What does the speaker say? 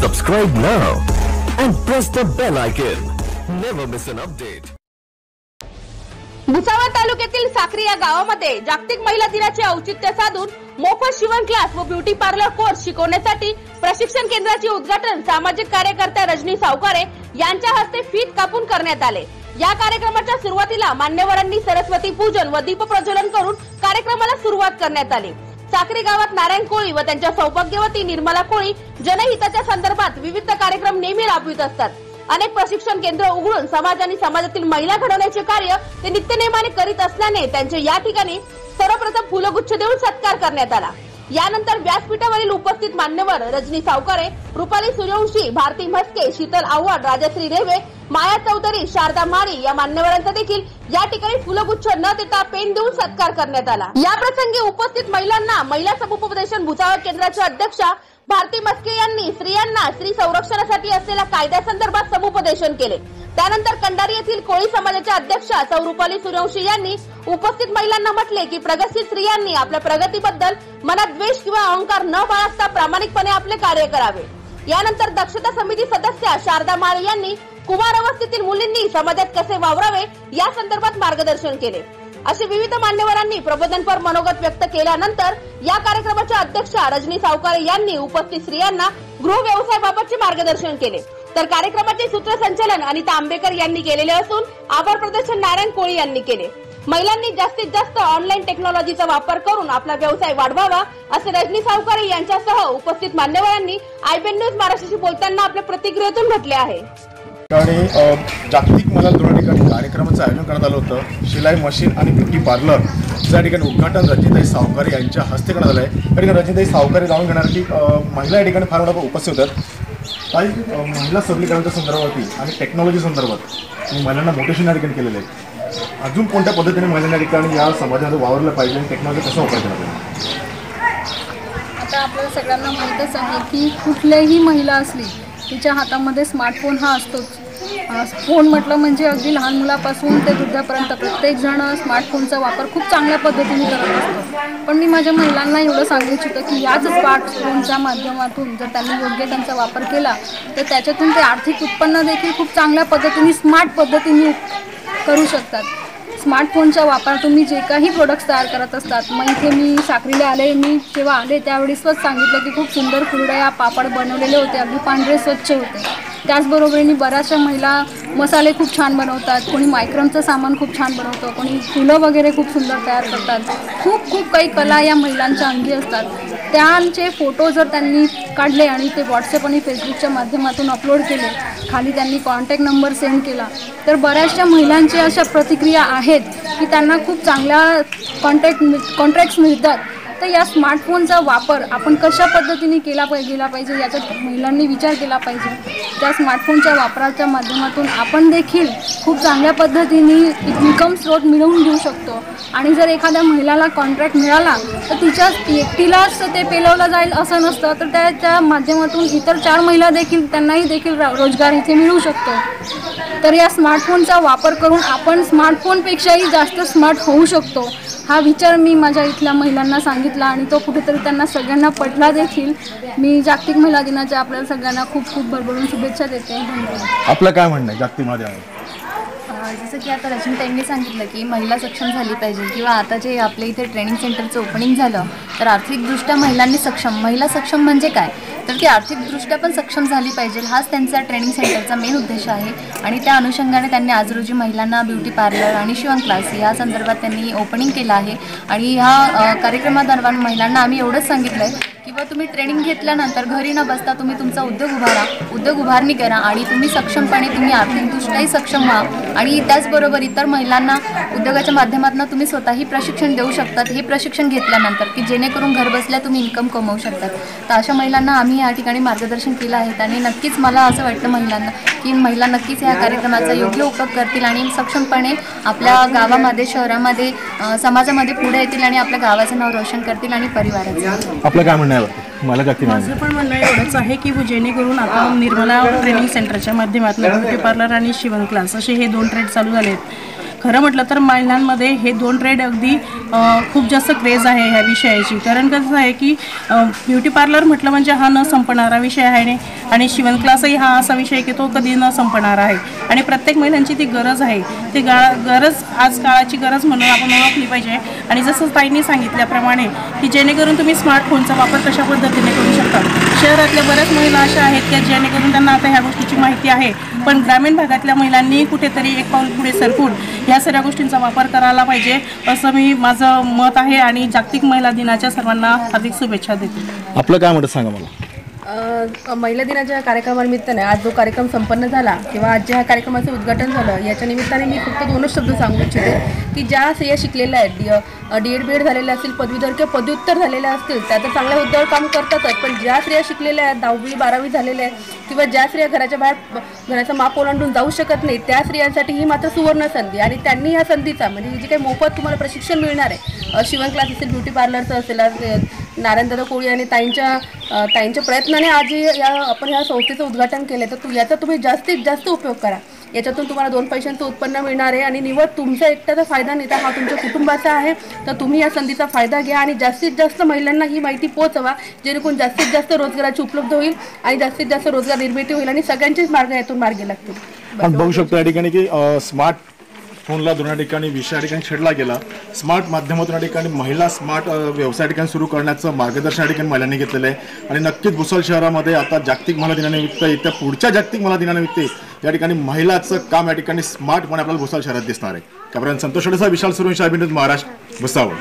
Subscribe now and press the bell icon. Never miss an update. Bhusawal तालुक्यातील साक्री या गावामध्ये जागतिक महिला दिनाचे औचित्य साधून मोफत शिवण क्लास व ब्युटी पार्लर कोर्स शिकवण्यासाठी प्रशिक्षण केंद्राचे उद्घाटन सामाजिक कार्यकर्त्या रजनी सावकारे यांच्या हस्ते फीत कापून करण्यात आले या कार्यक्रमाच्या सुरुवातीला मान्यवरांनी सरस्वती पूजन व दीप प्रज्वलन करून कार्यक्रमाला सुरुवात करण्यात आली चाकरी गावात नारायण कोळी व त्यांच्या सौभाग्यवती निर्मला कोळी जनहिताच्या संदर्भात विविध कार्यक्रम नेहमी राबवित असतात. अनेक प्रशिक्षण केंद्र उघडून समाज आणि समाजातील महिला घडवण्याचे कार्य ते नित्यनेमाने करीत असल्याने त्यांचे या ठिकाणी सर्वप्रथम फुलगुच्छ देऊन सत्कार करण्यात आला. यानंतर व्यासपीठावरील उपस्थित मान्यवर रजनी सावकारे रुपाली सूर्यवंशी भारती म्हस्के शीतल आव्हाड राजश्री रेवे माया चौधरी शारदा माळी या मान्यवरांचा देखील या ठिकाणी फुलगुच्छ न देता पेन देऊन सत्कार करण्यात आला. या प्रसंगी उपस्थित महिलांना महिला समुपदेशन भुसावळ केंद्राच्या अध्यक्षा भारती मस्के यांनी स्त्रियांना स्त्री संरक्षणासाठी असलेल्या कायद्यासंदर्भात समुपदेशन केले. त्यानंतर कंडारी येथील कोळी समाजाच्या अध्यक्षा सौ रुपाली सूर्यवंशी यांनी उपस्थित महिलांना म्हटले की प्रगतशील स्त्रियांनी आपल्या प्रगतीबद्दल मनात द्वेष किंवा अहंकार न बाळगता प्रामाणिकपणे आपले कार्य करावे. यानंतर दक्षता समिती सदस्य शारदा माळे यांनी कुमार अवस्थेतील मुलींनी समाजात कसे वावरावे या संदर्भात मार्गदर्शन केले. असे विविध मान्यवरांनी प्रबोधनपर मनोगत व्यक्त केल्यानंतर या कार्यक्रमाच्या अध्यक्षा रजनी सावकारे यांनी उपस्थित स्त्रियांना गृह व्यवसायाबाबतचे मार्गदर्शन केले. तर कार्यक्रमाचे सूत्रसंचालन अनिता आंबेकर यांनी केलेले असून आभार प्रदर्शन नारायण कोळी यांनी केले. महिलांनी जास्तीत जास्त ऑनलाईन टेक्नॉलॉजीचा वापर करून आपला व्यवसाय वाढवावा असे रजनी सावकारे यांच्यासह उपस्थित मान्यवरांनी आयबीएन न्यूज महाराष्ट्राशी बोलताना आपल्या प्रतिक्रियेतून म्हटले आहे. जागतिक महिला दिना ठिकाणी कार्यक्रमाचं आयोजन करण्यात आलं होतं. शिलाई मशीन आणि ब्युटी पार्लर ज्या ठिकाणी उद्घाटन रजनीताई सावकारे यांच्या हस्ते करण्यात आलं आहे. त्या ठिकाणी रजनीताई सावकारे जाणून घेणार की महिला या ठिकाणी फार मोठ्या उपस्थित होतात काही महिला सबलीकरणाच्या संदर्भावरती आणि टेक्नॉलॉजी संदर्भात महिलांना मोटिवेशन या ठिकाणी केलेलं आहे अजून कोणत्या पद्धतीने महिलांना ठिकाणी या समाजामध्ये वावरलं पाहिजे आणि टेक्नॉलॉजी कसा वापर केला पाहिजे? आता आपल्याला सगळ्यांना माहीतच आहे की कुठल्याही महिला असली तिच्या हातामध्ये स्मार्टफोन हा असतोच. फोन म्हटलं म्हणजे अगदी लहान मुलापासून ते वृद्धापर्यंत प्रत्येकजण स्मार्टफोनचा वापर खूप चांगल्या पद्धतीने करत असतो. पण मी माझ्या महिलांना एवढं सांगू इच्छितो की याच स्मार्टफोनच्या माध्यमातून जर त्यांनी योग्य त्यांचा वापर केला तर त्याच्यातून ते आर्थिक उत्पन्न देखील खूप चांगल्या पद्धतीने स्मार्ट पद्धतीने करू शकतात. स्मार्टफोनच्या वापर तुम्ही जे काही प्रोडक्ट्स तयार करत असतात मग इथे मी साखरीला आले मी जेव्हा आले त्यावेळेसच सांगितलं की खूप सुंदर कुरडया पापड बनवलेले होते अगदी पांढरे स्वच्छ होते. त्याचबरोबरीने बऱ्याचशा महिला मसाले खूप छान बनवतात कोणी मायक्रमचं सामान खूप छान बनवतं कोणी फुलं वगैरे खूप सुंदर तयार करतात. खूप खूप काही कला या महिलांच्या अंगी असतात. त्यांचे फोटो जर त्यांनी काढले आणि ते व्हॉट्सअप आणि फेसबुकच्या माध्यमातून अपलोड केले खाली त्यांनी कॉन्टॅक्ट नंबर सेंड केला तर बऱ्याचशा महिलांच्या अशा प्रतिक्रिया आहेत की त्यांना खूप चांगल्या कॉन्टॅक्ट कॉन्ट्रॅक्ट्स मिळतात. तर या स्मार्टफोनचा वापर आपण कशा पद्धतीने केला पाहिजे गेला पाहिजे? याचा महिलांनी विचार केला पाहिजे. त्या स्मार्टफोनच्या वापराच्या माध्यमातून आपण देखील खूप चांगल्या पद्धतीने इन्कम स्रोत मिळवून घेऊ शकतो. आणि जर एखाद्या महिलाला कॉन्ट्रॅक्ट मिळाला तर तिच्या एकटीलाच ते पेलवलं जाईल असं नसतं. तर त्याच्या माध्यमातून इतर चार महिला देखील त्यांनाही देखील रोजगार इथे मिळू शकतो. तर या स्मार्टफोनचा वापर करून आपण स्मार्टफोनपेक्षाही जास्त स्मार्ट होऊ शकतो. हा विचार मी माझ्या इथल्या महिलांना सांगितला आणि तो कुठेतरी त्यांना सगळ्यांना पटला देखील. मी जागतिक महिला दिनाच्या आपल्याला सगळ्यांना खूप खूप भरभरून शुभेच्छा देते. धन्यवाद. आपलं काय म्हणणं आहे? जागतिक महिला जसं की आता रजनीताईंनी सांगितलं की महिला सक्षम झाली पाहिजे किंवा आता जे आपल्या इथे ट्रेनिंग सेंटरचं ओपनिंग झालं तर आर्थिकदृष्ट्या महिलांनी सक्षम महिला सक्षम म्हणजे काय? तर ती आर्थिकदृष्ट्या पण सक्षम झाली पाहिजे. हाच त्यांचा ट्रेनिंग सेंटरचा मेन उद्देश आहे. आणि त्या अनुषंगाने त्यांनी आज रोजी महिलांना ब्युटी पार्लर आणि शिवण क्लास या संदर्भात त्यांनी ओपनिंग केलं आहे. आणि ह्या कार्यक्रमादरम्यान महिलांना आम्ही एवढंच सांगितलं आहे किंवा तुम्ही ट्रेनिंग घेतल्यानंतर घरी न बसता तुम्ही तुमचा उद्योग उभारा उद्योग उभारणी करा आणि तुम्ही सक्षमपणे तुम्ही आर्थिकदृष्ट्याही सक्षम व्हा. आणि त्याचबरोबर इतर महिलांना उद्योगाच्या माध्यमातून तुम्ही स्वतःही प्रशिक्षण देऊ शकतात. हे प्रशिक्षण घेतल्यानंतर की जेणेकरून घर बसल्या तुम्ही इन्कम कमवू शकतात. तर अशा महिलांना आम्ही या ठिकाणी मार्गदर्शन केलं आहे. आणि नक्कीच मला असं वाटतं महिलांना की महिला नक्कीच या कार्यक्रमाचा योग्य उपयोग करतील आणि सक्षमपणे आपल्या गावामध्ये शहरामध्ये समाजामध्ये पुढे येतील आणि आपल्या गावाचं नाव रोशन करतील आणि परिवाराचं. आपलं काय म्हणणं मला जागतिक माझं पण म्हणणं एवढंच आहे की जेणेकरून आता निर्मला ट्रेनिंग सेंटरच्या माध्यमातून ब्युटी पार्लर आणि शिवण क्लास असे हे दोन ट्रेड चालू झाले आहेत खरं म्हटलं तर महिलांमध्ये हे दोन ट्रेड अगदी खूप जास्त क्रेज आहे ह्या विषयाची. कारण कसं आहे की ब्युटी पार्लर म्हटलं म्हणजे हा न संपणारा विषय आहे आणि शिवण क्लासही हा असा विषय की तो कधी न संपणारा आहे. आणि प्रत्येक महिलांची ती गरज आहे. ती गा गरज आज काळाची गरज म्हणून आपण ओळखली पाहिजे. आणि जसं ताईंनी सांगितल्याप्रमाणे की जेणेकरून तुम्ही स्मार्टफोनचा वापर कशा पद्धतीने करू शकता? शहरातल्या बऱ्याच महिला अशा आहेत की जेणेकरून त्यांना आता ह्या गोष्टीची माहिती आहे. पण ग्रामीण भागातल्या महिलांनी कुठेतरी एक पाऊल पुढे सरकून ह्या सगळ्या गोष्टींचा वापर करायला पाहिजे असं मी माझं मत आहे आणि जागतिक महिला दिनाच्या सर्वांना हार्दिक शुभेच्छा देते. आपलं काय म्हणत सांगा मला? महिला दिनाच्या कार्यक्रमानिमित्ताने आज जो कार्यक्रम संपन्न झाला किंवा आज ज्या कार्यक्रमाचं उद्घाटन झालं याच्या निमित्ताने मी फक्त दोनच शब्द सांगू इच्छिते की ज्या स्त्रिया शिकलेल्या आहेत D D Ed B Ed झालेल्या असतील पदवीधर किंवा पदव्युत्तर झालेल्या असतील त्या तर चांगल्या हुद्द्यावर काम करतातच पण ज्या स्त्रिया शिकलेल्या आहेत दहावी बारावी झालेल्या आहेत किंवा ज्या स्त्रिया घराच्या बाहेर घराचा माप ओलांडून जाऊ शकत नाही त्या स्त्रियांसाठी ही मात्र सुवर्ण संधी आणि त्यांनी या संधीचा म्हणजे जी काही मोफत तुम्हाला प्रशिक्षण मिळणार आहे शिवण क्लास असेल ब्युटी पार्लरचं असेल, नारायणदादा कोळी आणि ताईंच्या ताईंच्या प्रयत्नाने आज या आपण ह्या संस्थेचं उद्घाटन केलं. तर तू याचा तुम्ही जास्तीत जास्त उपयोग करा. याच्यातून तुम्हाला दोन पैशांचं उत्पन्न मिळणार आहे आणि निवड तुमचा एकट्याचा फायदा नेता हा तुमच्या कुटुंबाचा आहे. तर तुम्ही या संधीचा फायदा घ्या आणि जास्तीत जास्त महिलांना ही माहिती पोहोचवा जेणेकरून जास्तीत जास्त रोजगाराची उपलब्ध होईल आणि जास्तीत जास्त रोजगार निर्मिती होईल आणि सगळ्यांचेच मार्ग यातून मार्गी लागतील. बघू शकतो या ठिकाणी की स्मार्ट फोनला दोन ठिकाणी विषय या ठिकाणी छेडला गेला. स्मार्ट माध्यमातून या ठिकाणी महिला स्मार्ट व्यवसाय ठिकाणी सुरू करण्याचं मार्गदर्शन या ठिकाणी महिलांनी घेतलेलं आहे. आणि नक्कीच भुसाल शहरामध्ये आता जागतिक महिला दिनानिमित्त येत्या पुढच्या जागतिक महिला दिनानिमित्त या ठिकाणी महिलाचं काम या ठिकाणी स्मार्टपणे आपल्याला भुसाल शहरात दिसणार आहे. कॅमेरा संतोष अडेसा, विशाल सुरेश अभिनेत महाराष्ट्र भुसावळ.